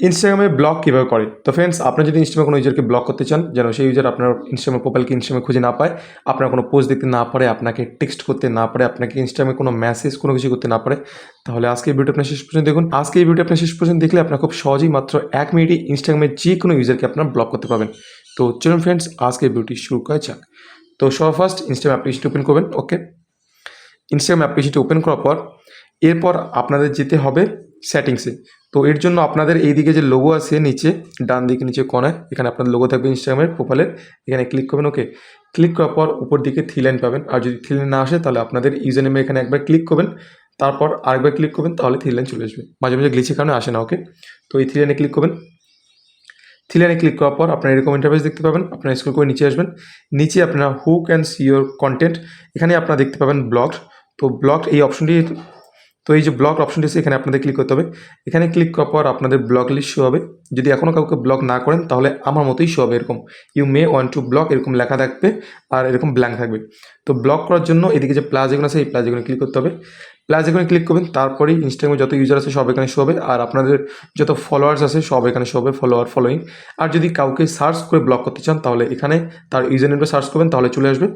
ইনস্টাগ্রামে ব্লক কীভাবে করে? তো ফ্রেন্ডস আপনি যদি ইনস্টাগ্রামে কোনো ইউজারকে ব্লক করতে চান, যেন সেই ইউজার আপনার ইনস্টাগ্রামের প্রোফাইলকে ইনস্টাগ্রামে খুঁজে না পায়, আপনার কোনো পোস্ট দেখতে না পারে, আপনাকে টেক্সট করতে না পারে, আপনাকে ইনস্টাগ্রামে কোনো মেসেজ কোনো কিছু করতে না পারে, তাহলে আজকে ভিডিও আপনার শেষ পর্যন্ত দেখুন। আজকে এই ভিডিও আপনার শেষ পর্যন্ত দেখলে আপনার খুব সহজেই মাত্র এক মিনিটে ইনস্টাগ্রামের যে কোনো ইউজারকে আপনার ব্লক করতে পারবেন। তো চলুন ফ্রেন্ডস আজকে ভিডিওটি শুরু করা যাক। তো সব ফার্স্ট ইনস্টাগ্রাম অ্যাপ্লিকেশনটি ওপেন করবেন ওকে ইনস্টাগ্রাম অ্যাপ্লিকেশনটি ওপেন করার পর, এরপর আপনাদের যেতে হবে সেটিংসে তো এর জন্য আপনাদের এই দিকে যে লোগো আছে নিচে, ডান দিকে নিচে কোনায় এখানে আপনার লোগো থাকবে ইনস্টাগ্রামের প্রোফাইলের এখানে ক্লিক করবেন ওকে ক্লিক করার পর উপর দিকে থ্রি লাইন পাবেন। আর যদি থ্রি লাইন না আসে, তাহলে আপনাদের ইউজার নেমে এখানে একবার ক্লিক করবেন। তারপর আরেকবার ক্লিক করবেন, তাহলে থ্রি লাইন চলে আসবে। মাঝে মাঝে গ্লিচের কারণে আসে না ওকে তো এই থ্রি লাইনে ক্লিক করবেন। থ্রি লাইনে ক্লিক করার পর আপনার এরকম ইন্টারফেস দেখতে পাবেন। আপনার স্কুল করে নিচে আসবেন। নিচে আপনার who can see your content এখানে আপনারা দেখতে পাবেন ব্লগ তো ব্লগ এই অপশনটি তো এই যে ব্লক অপশনটি আছে, এখানে আপনাদের ক্লিক করতে হবে। এখানে ক্লিক করার পর আপনাদের ব্লক লিস্ট শো হবে। যদি এখনও কাউকে ব্লক না করেন, তাহলে আমার মতোই শো হবে এরকম। You may one two block এরকম লেখা থাকবে আর এরকম ব্ল্যাঙ্ক থাকবে। তো ব্লক করার জন্য এদিকে যে প্লাস এগুলো আছে, এই প্লাস এগুলো ক্লিক করতে হবে। প্লাস এখানে ক্লিক করবেন, তারপরেই ইনস্টাগ্রামে যত ইউজার আছে সব এখানে শো হবে। আর আপনাদের যত ফলোয়ার্স আছে সব এখানে শো হবে ফলোয়ার ফলোয়িং আর যদি কাউকে সার্চ করে ব্লক করতে চান, তাহলে এখানে তার ইউজার নেমটা সার্চ করবেন, তাহলে চলে আসবে।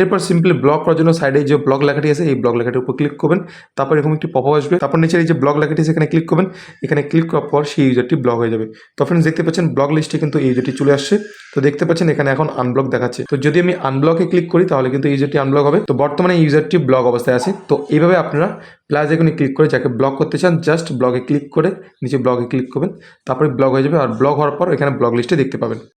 এরপর সিম্পলি ব্লক করার জন্য সাইডে যে ব্লক লেখাটি আছে, এই ব্লগ লেখাটির উপর ক্লিক করবেন। তারপর এরকম একটি পপ আসবে। তারপর নিচে এই যে ব্লক লেখাটি এখানে ক্লিক করবেন। এখানে ক্লিক করার পর সেই ইউজারটি ব্লক হয়ে যাবে। তো ফ্রেন্ডস দেখতে পাচ্ছেন ব্লক লিস্টে কিন্তু এই ইউজারটি চলে আসছে। তো দেখতে পাচ্ছেন এখানে এখন আনব্লক দেখাচ্ছে। তো যদি আমি আনব্লকে ক্লিক করি, তাহলে কিন্তু ইউজারটি আনব্লক হবে। তো বর্তমানে ইউজারটি ব্লক অবস্থায় আছে। তো এইভাবে আপনারা প্লাস এখানে ক্লিক করে যাকে ব্লক করতে চান জাস্ট ব্লগে ক্লিক করে নিচে ব্লগে ক্লিক করবেন। তারপরে ব্লগ হয়ে যাবে আর ব্লগ হওয়ার পর এখানে ব্লগ লিস্টে দেখতে পাবেন।